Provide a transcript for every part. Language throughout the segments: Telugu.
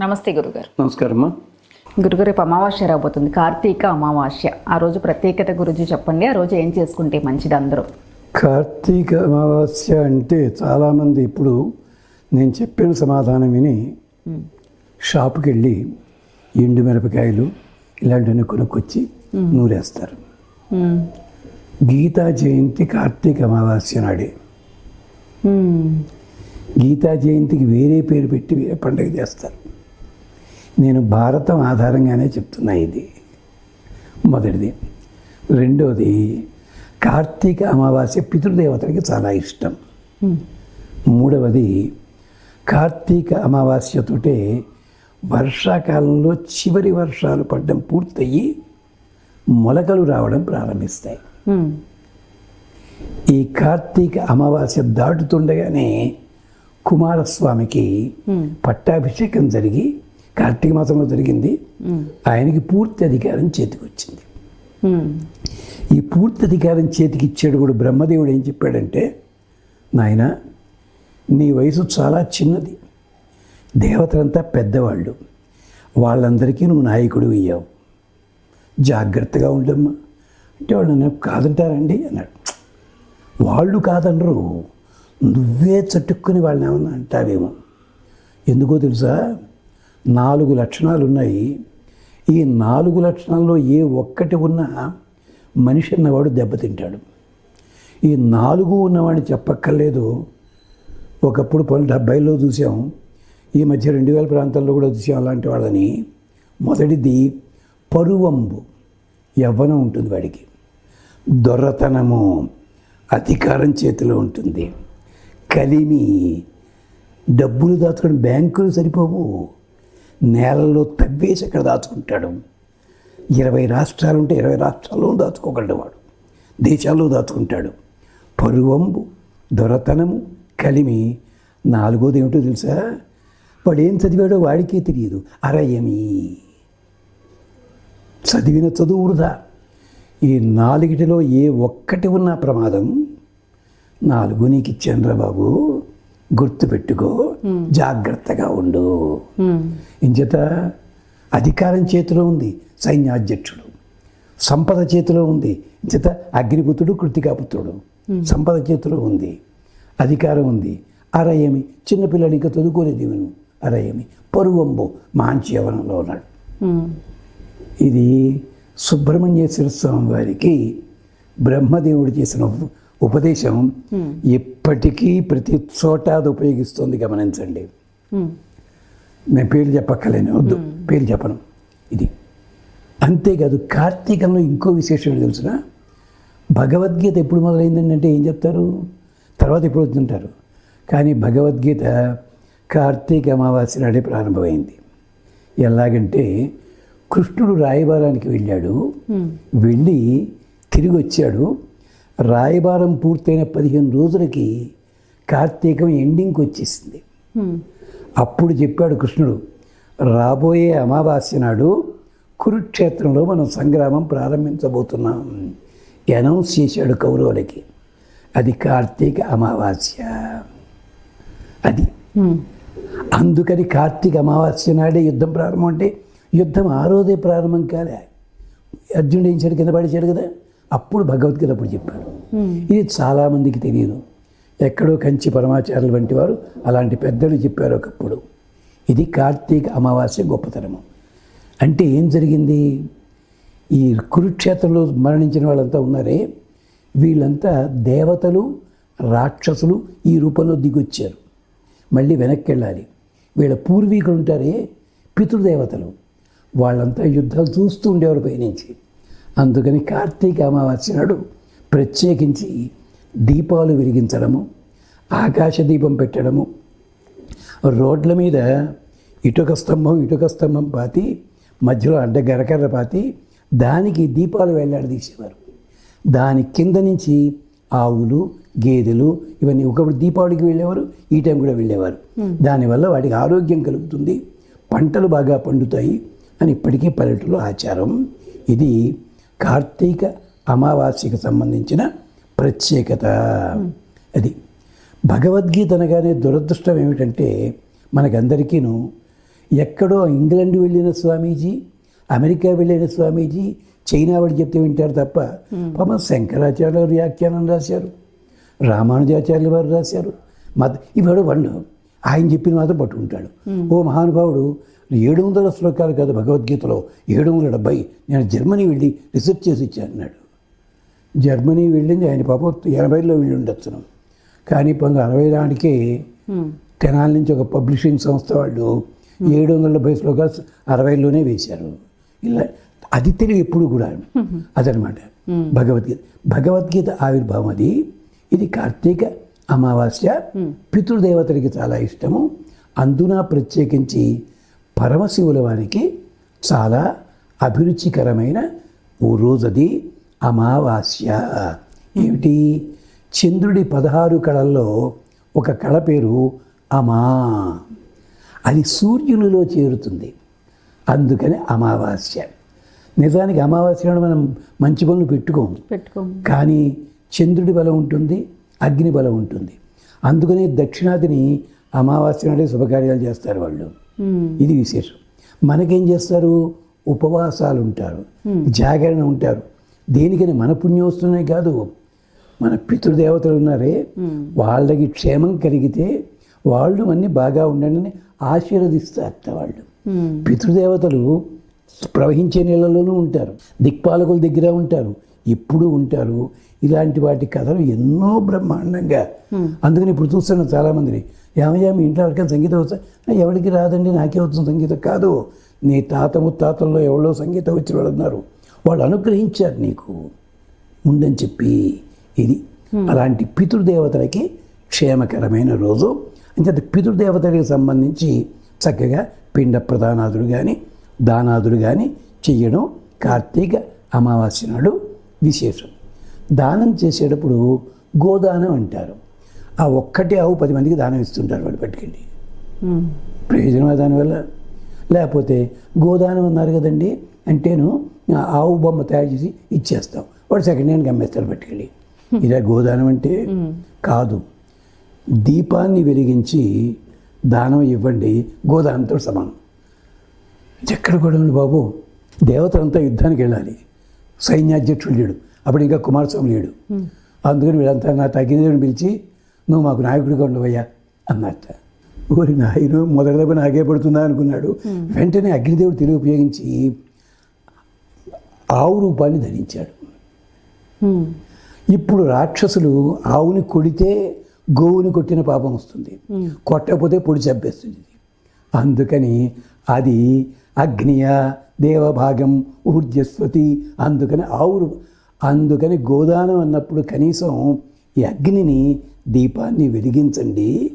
నమస్తే గురుగారు. నమస్కారమ్మా. గురుగారు రేపు అమావాస్య రాబోతుంది. కార్తీక అమావాస్య. ఆ రోజు ప్రత్యేకత గురించి చెప్పండి. ఆ రోజు ఏం చేసుకుంటే మంచిది అందరూ? కార్తీక అమావాస్య అంటే చాలామంది ఇప్పుడు నేను చెప్పిన సమాధానం విని షాపుకి వెళ్ళి ఎండు మిరపకాయలు ఇలాంటివన్నీ కొనుక్కొచ్చి నూరేస్తారు. గీతా జయంతి కార్తీక అమావాస్య నాడే. గీతా జయంతికి వేరే పేరు పెట్టి వేరే పండుగ చేస్తారు. నేను భారతం ఆధారంగానే చెప్తున్నా ఇది మొదటిది రెండవది కార్తీక అమావాస్య పితృదేవతలకి చాలా ఇష్టం. మూడవది కార్తీక అమావాస్యతోటే వర్షాకాలంలో చివరి వర్షాలు పడడం పూర్తయి మొలకలు రావడం ప్రారంభిస్తాయి. ఈ కార్తీక అమావాస్య దాటుతుండగానే కుమారస్వామికి. పట్టాభిషేకం జరిగి కార్తీక మాసంలో జరిగింది. ఆయనకి పూర్తి అధికారం చేతికి వచ్చింది ఈ పూర్తి అధికారం చేతికి ఇచ్చాడు కూడా బ్రహ్మదేవుడు ఏం చెప్పాడంటే నాయన నీ వయసు చాలా చిన్నది. దేవతలంతా పెద్దవాళ్ళు. వాళ్ళందరికీ నువ్వు నాయకుడు అయ్యావు. జాగ్రత్తగా ఉండమ్మా. అంటే వాళ్ళు నన్ను కాదంటారండి అన్నాడు. వాళ్ళు కాదనరు. నువ్వే చట్టుక్కుని వాళ్ళని ఏమన్నా అంటావేమో. ఎందుకో తెలుసా? నాలుగు లక్షణాలు ఉన్నాయి. ఈ నాలుగు లక్షణాల్లో ఏ ఒక్కటి ఉన్నా మనిషి అన్నవాడు దెబ్బతింటాడు ఈ నాలుగు ఉన్నవాడిని చెప్పక్కర్లేదు. ఒకప్పుడు పలు డెబ్బైలో చూసాం. ఈ మధ్య రెండు వేల ప్రాంతాల్లో కూడా చూసాం అలాంటి వాళ్ళని. మొదటిది పరువంబు. యవ్వనం ఉంటుంది వాడికి. దొర్రతనము అధికారం చేతిలో ఉంటుంది. కలిమి డబ్బులు దాచుకొని బ్యాంకులు సరిపోవు. నేలల్లో తవ్వేసి అక్కడ దాచుకుంటాడు. ఇరవై రాష్ట్రాలు ఉంటే ఇరవై రాష్ట్రాల్లో దాచుకోగలడు వాడు దేశాల్లో దాచుకుంటాడు. పరువంబు దొరతనము కలిమి నాలుగోది ఏమిటో తెలుసా? వాడు ఏం చదివాడో వాడికే తెలియదు. అరయమి. చదివిన చదువు వృధా. ఈ నాలుగిటిలో ఏ ఒక్కటి ఉన్న ప్రమాదం. నాలుగు నీకు ఇచ్చానురా బాబు. గుర్తుపెట్టుకో. జాగ్రత్తగా ఉండు. మ్మ్. ఇంచేత అధికారం చేతిలో ఉంది సైన్యాధ్యక్షుడు. సంపద చేతిలో ఉంది ఇంచేత అగ్నిపుత్రుడు కృతికాపుత్రుడు సంపద చేతిలో ఉంది అధికారం ఉంది. అరయమి చిన్నపిల్లడు ఇంకా చదువుకోలేదు ఇవను అరయమి పరువంబో మంచి యవనంలో ఉన్నాడు. మ్మ్. ఇది సుబ్రహ్మణ్యేశ్వర స్వామి వారికి బ్రహ్మదేవుడు చేసిన ఉపదేశం ఎప్పటికీ ప్రతి చోట అది ఉపయోగిస్తుంది గమనించండి. మ్మ్. నేను పేరు చెప్పక్కలేను వద్దు పేరు చెప్పను. ఇది అంతేకాదు కార్తీకంలో ఇంకో విశేషం తెలుసిన? భగవద్గీత ఎప్పుడు మొదలైందండి అంటే ఏం చెప్తారు? తర్వాత ఎప్పుడు వస్తుంటారు? కానీ భగవద్గీత కార్తీక అమావాస్య నాడే ప్రారంభమైంది. ఎలాగంటే కృష్ణుడు రాయబారానికి వెళ్ళాడు. వెళ్ళి తిరిగి వచ్చాడు రాయబారం పూర్తయిన పదిహేను రోజులకి కార్తీకం ఎండింగ్కి వచ్చేసింది. అప్పుడు చెప్పాడు కృష్ణుడు రాబోయే అమావాస్య నాడు కురుక్షేత్రంలో మనం సంగ్రామం ప్రారంభించబోతున్నాం. అనౌన్స్ చేశాడు కౌరవులకి. అది కార్తీక అమావాస్య. అది. అందుకని కార్తీక అమావాస్య నాడే యుద్ధం ప్రారంభం అంటే యుద్ధం ఆ రోజే ప్రారంభం కాలే. అర్జునుడు ఏం చేయడు కింద పడిచాడు కదా? అప్పుడు భగవద్గీత అప్పుడు చెప్పాడు. ఇది చాలామందికి తెలియదు. ఎక్కడో కంచి పరమాచార్యులు వంటి వారు అలాంటి పెద్దలు చెప్పారు ఒకప్పుడు. ఇది కార్తీక అమావాస్య గొప్పతనము. అంటే ఏం జరిగింది? ఈ కురుక్షేత్రంలో మరణించిన వాళ్ళంతా ఉన్నారే. వీళ్ళంతా దేవతలు రాక్షసులు ఈ రూపంలో దిగొచ్చారు. మళ్ళీ వెనక్కి వెళ్ళాలి వీళ్ళ పూర్వీకులు ఉంటారే పితృదేవతలు. వాళ్ళంతా యుద్ధాలు చూస్తూ ఉండేవారు పైనుంచి. అందుకని కార్తీక అమావాస్య నాడు ప్రత్యేకించి దీపాలు వెలిగించడము ఆకాశ దీపం పెట్టడము రోడ్ల మీద ఇటుక స్తంభం ఇటుక స్తంభం పాతి మధ్యలో అడ్డ గరకర్ర పాతి దానికి దీపాలు వేలాడదీసేవారు దాని కింద నుంచి ఆవులు గేదెలు ఇవన్నీ ఒకప్పుడు దీపావళికి వెళ్ళేవారు ఈ టైం కూడా వెళ్ళేవారు. దానివల్ల వాటికి ఆరోగ్యం కలుగుతుంది పంటలు బాగా పండుతాయి అని ఇప్పటికీ పల్లెటూరులో ఆచారం. ఇది కార్తీక అమావాస్యకు సంబంధించిన ప్రత్యేకత. అది భగవద్గీత అనగానే దురదృష్టం ఏమిటంటే మనకందరికీను ఎక్కడో ఇంగ్లాండ్ వెళ్ళిన స్వామీజీ అమెరికా వెళ్ళిన స్వామీజీ చైనా వాడు చెప్తే వింటారు తప్ప పాపం శంకరాచార్య వ్యాఖ్యానం రాశారు రామానుజాచార్యులు వారు రాశారు. మత ఇవాడు వాళ్ళు ఆయన చెప్పిన మాత్రం పట్టుకుంటాడు. ఓ మహానుభావుడు ఏడు వందల శ్లోకాలు కాదు భగవద్గీతలో. ఏడు వందల డెబ్బై నేను జర్మనీ వెళ్ళి రీసెర్చ్ చేసి ఇచ్చాను అన్నాడు. జర్మనీ వెళ్ళింది ఆయన పాపం ఎనభైలో వెళ్ళి ఉండొచ్చును. కానీ పంతొమ్మిది అరవై నాటికే తెనాలి నుంచి ఒక పబ్లిషింగ్ సంస్థ వాళ్ళు ఏడు వందల డెబ్బై శ్లోకాలు అరవైలోనే వేశారు. ఇలా అది తెలివి ఎప్పుడు కూడా అదనమాట. భగవద్గీత. భగవద్గీత ఆవిర్భావం అది. ఇది కార్తీక అమావాస్య పితృదేవతలకి చాలా ఇష్టము. అందున ప్రత్యేకించి పరమశివుల వారికి చాలా అభిరుచికరమైన ఓ రోజది అమావాస్య. ఏమిటి? చంద్రుడి పదహారు కళల్లో ఒక కళ పేరు అమా. అది సూర్యునిలో చేరుతుంది. అందుకని అమావాస్య. నిజానికి అమావాస్య మనం మంచి పనులు పెట్టుకోము. పెట్టుకో కానీ చంద్రుడి బలం ఉంటుంది అగ్ని బలం ఉంటుంది. అందుకనే దక్షిణాదిని అమావాస్య నాడే శుభకార్యాలు చేస్తారు వాళ్ళు. ఇది విశేషం. మనకేం చేస్తారు? ఉపవాసాలు ఉంటారు జాగరణ ఉంటారు. దేనికని మన పుణ్యం వస్తున్నాయి కాదు. మన పితృదేవతలు ఉన్నారే. వాళ్ళకి క్షేమం కలిగితే వాళ్ళు అన్ని బాగా ఉండండి అని ఆశీర్వదిస్తారట వాళ్ళు పితృదేవతలు ప్రవహించే నీళ్ళలోనూ ఉంటారు. దిక్పాలకుల దగ్గర ఉంటారు. ఎప్పుడూ ఉంటారు. ఇలాంటి వాటి కథలు ఎన్నో బ్రహ్మాండంగా. అందుకని ఇప్పుడు చూస్తున్నాం చాలామందిని ఏమయ్యా మీ ఇంట్లో ఎవరికైనా సంగీతం వచ్చా? ఎవరికి రాదండి నాకే వచ్చిన సంగీతం. కాదు నీ తాత ముత్తాతల్లో ఎవరో సంగీతం వచ్చిన వాళ్ళు ఉన్నారు వాళ్ళు అనుగ్రహించారు నీకు. ఉండని చెప్పి ఇది. అలాంటి పితృదేవతలకి క్షేమకరమైన రోజు. అంచేత పితృదేవతలకు సంబంధించి చక్కగా పిండ ప్రధానాదులు కానీ దానాదులు కానీ చెయ్యడం కార్తీక అమావాస్య నాడు విశేషం. దానం చేసేటప్పుడు గోదానం అంటారు. ఆ ఒక్కటే ఆవు పది మందికి దానం ఇస్తుంటారు వాడు పట్టుకెళ్ళి. ప్రయోజనమా దానివల్ల. లేకపోతే గోదానం అన్నారు కదండి అంటేను ఆవు బొమ్మ తయారు చేసి ఇచ్చేస్తాం. వాడు సెకండ్ హ్యాండ్కి అమ్మేస్తారు పట్టుకెళ్ళి. ఇదే గోదానం అంటే కాదు. దీపాన్ని వెలిగించి దానం ఇవ్వండి గోదానంతో సమానం. ఎక్కడ కూడా ఉంది బాబు దేవతలంతా యుద్ధానికి వెళ్ళాలి. సైన్యాధ్యక్షుడు లేడు అప్పుడు ఇంకా కుమారస్వామి లేడు. అందుకని వీళ్ళంతా నా తగ్గినదని పిలిచి నువ్వు మాకు నాయకుడిగా ఉండవయ్యా అన్నట్ట. ఊరి నాయను మొదటి దెబ్బ నాకే పడుతుందా అనుకున్నాడు. వెంటనే అగ్నిదేవుడు తెలివి ఉపయోగించి ఆవు రూపాన్ని ధరించాడు. ఇప్పుడు రాక్షసులు ఆవుని కొడితే గోవుని కొట్టిన పాపం వస్తుంది. కొట్టకపోతే పొడి చంపేస్తుంది. అందుకని అది అగ్నియ దేవభాగం ఊర్జస్వతి అందుకని ఆవు రూ- అందుకని గోదానం అన్నప్పుడు కనీసం ఈ అగ్నిని దీపాన్ని వెలిగించండి.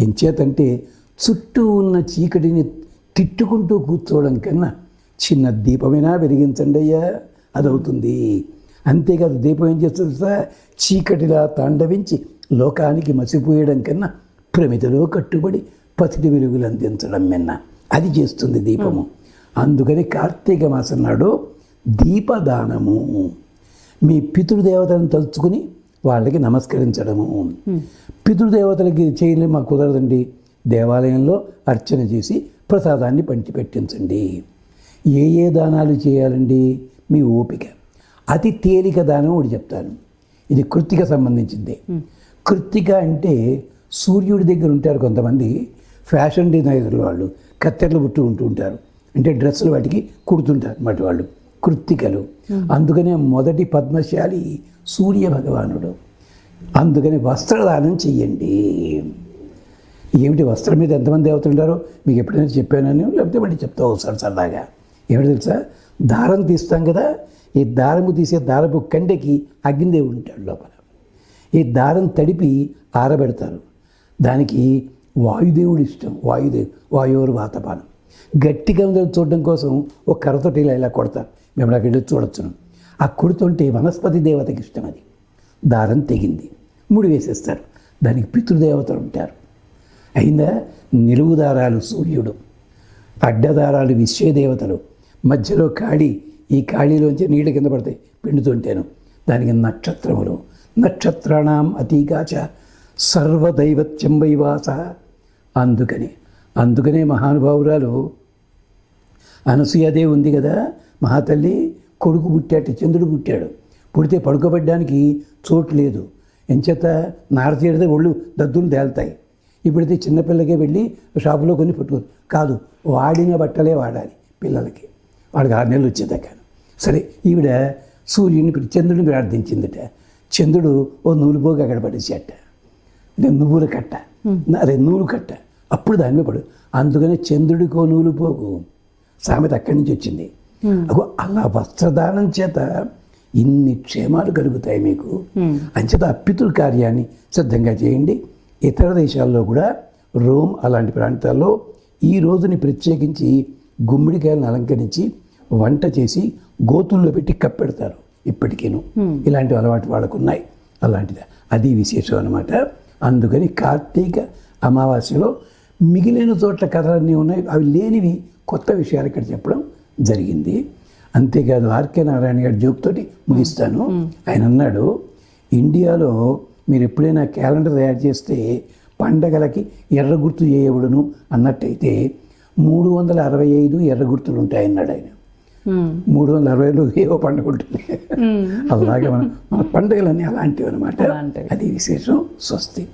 ఎంచేతంటే చుట్టూ ఉన్న చీకటిని తిట్టుకుంటూ కూర్చోవడం కన్నా చిన్న దీపమైనా వెలిగించండి అయ్యా అదవుతుంది. అంతేకాదు దీపం ఏం చేస్తుంది సార్ చీకటిలా తాండవించి లోకానికి మసిపోయడం కన్నా ప్రమిదలో కట్టుబడి పసిడి వెలుగులు అందించడం మిన్న అది చేస్తుంది దీపము. అందుకని కార్తీక మాసం నాడు దీపదానము. మీ పితృదేవతలను తలుచుకుని వాళ్ళకి నమస్కరించడము. పితృదేవతలకి చేయలేం మాకు కుదరదండి. దేవాలయంలో అర్చన చేసి ప్రసాదాన్ని పంచి పెట్టించండి ఏ ఏ దానాలు చేయాలండి? మీ ఓపిక. అతి తేలిక దానం ఒకటి చెప్తాను. ఇది కృత్తిక సంబంధించింది. కృత్తిక అంటే సూర్యుడి దగ్గర ఉంటారు కొంతమంది ఫ్యాషన్ డిజైనర్లు వాళ్ళు. కత్తెరలు పుట్టు ఉంటూ ఉంటారు. అంటే డ్రెస్సులు వాటికి కుడుతుంటారు అన్నమాట వాళ్ళు. కృత్తికలు. అందుకనే మొదటి పద్మశాలి సూర్య భగవానుడు. అందుకని వస్త్రదానం చెయ్యండి. ఏమిటి వస్త్రం మీద ఎంతమంది దేవతలు ఉంటారో మీకు ఎప్పుడైనా చెప్పానని లేకపోతే మళ్ళీ చెప్తా ఒకసారి సరదాగా. ఏమిటి తెలుసా? దారం తీస్తాం కదా? ఈ దారము తీసే దారపు కండెకి అగ్నిదేవుడు ఉంటాడు లోపల. ఈ దారం తడిపి ఆరబెడతారు. దానికి వాయుదేవుడు ఇష్టం. వాయుదేవు వాయువురు వాతపానం. గట్టిగా ఉందని చూడడం కోసం ఒక కర్రతోటి ఇలా ఇలా కొడతారు. మేము వెళ్ళి చూడొచ్చును. ఆ కొడుతుంటే వనస్పతి దేవతకి ఇష్టం అది. దారం తెగింది. ముడి వేసేస్తారు. దానికి పితృదేవతలు ఉంటారు. అయిందా నిలువు దారాలు సూర్యుడు. అడ్డదారాలు విశ్వదేవతలు మధ్యలో కాళి ఈ ఖాళీలోంచి నీళ్ళు కింద పడతాయి. పిండుతుంటేను. దానికి నక్షత్రములు. నక్షత్రాణం అతీకాచ సర్వదైవత్యం వైవాస అందుకని అందుకనే మహానుభావురాలు అనసూయదే ఉంది కదా మహాతల్లి కొడుకు పుట్టాడు చంద్రుడు పుట్టాడు. పుడితే పడుకోబెట్టడానికి చోటు లేదు. ఎంచేత నారతీడితే ఒళ్ళు దద్దులు తేలుతాయి. ఇప్పుడైతే చిన్నపిల్లకే వెళ్ళి షాపులో కొన్ని పట్టుకో కాదు వాడిన బట్టలే వాడాలి పిల్లలకి. వాడికి ఆరు నెలలు వచ్చేదాకా. సరే ఈవిడ సూర్యుని చంద్రుడిని ప్రార్థించిందట. చంద్రుడు ఓ నూలుపోగు అక్కడ పడేసేట. అంటే నువ్వుల కట్ట. అదే నూలు కట్ట. అప్పుడు దాని మీద పడు. అందుకనే చంద్రుడికో నూలు పోగు సామెత అక్కడి నుంచి వచ్చింది. అలా వస్త్రదానం చేత ఇన్ని క్షేమాలు కలుగుతాయి మీకు. అంచేత పితృ కార్యాన్ని సిద్ధంగా చేయండి. ఇతర దేశాల్లో కూడా రోమ్ అలాంటి ప్రాంతాల్లో ఈ రోజుని ప్రత్యేకించి గుమ్మిడికాయలను అలంకరించి వంట చేసి గోతుల్లో పెట్టి కప్పెడతారు. ఇప్పటికీను. ఇలాంటి అలవాటు వాళ్ళకు ఉన్నాయి అలాంటిది. అది విశేషం అనమాట అందుకని కార్తీక అమావాస్యలో మిగిలిన చోట్ల కథలన్నీ ఉన్నాయి. అవి లేనివి కొత్త విషయాలు ఇక్కడ చెప్పడం జరిగింది. అంతేకాదు ఆర్కే నారాయణ గారి జోక్ తోటి ముగిస్తాను. ఆయన అన్నాడు ఇండియాలో మీరు ఎప్పుడైనా క్యాలెండర్ తయారు చేస్తే పండగలకి ఎర్ర గుర్తు చేయబడును అన్నట్టయితే మూడు వందల అరవై ఐదు ఎర్ర గుర్తులు ఉంటాయన్నాడు ఆయన. మూడు వందల అరవైలో ఏవో పండుగ ఉంటుంది అలాగే మన మన పండుగలన్నీ అలాంటివి. అనమాట. అది విశేషం స్వస్తి.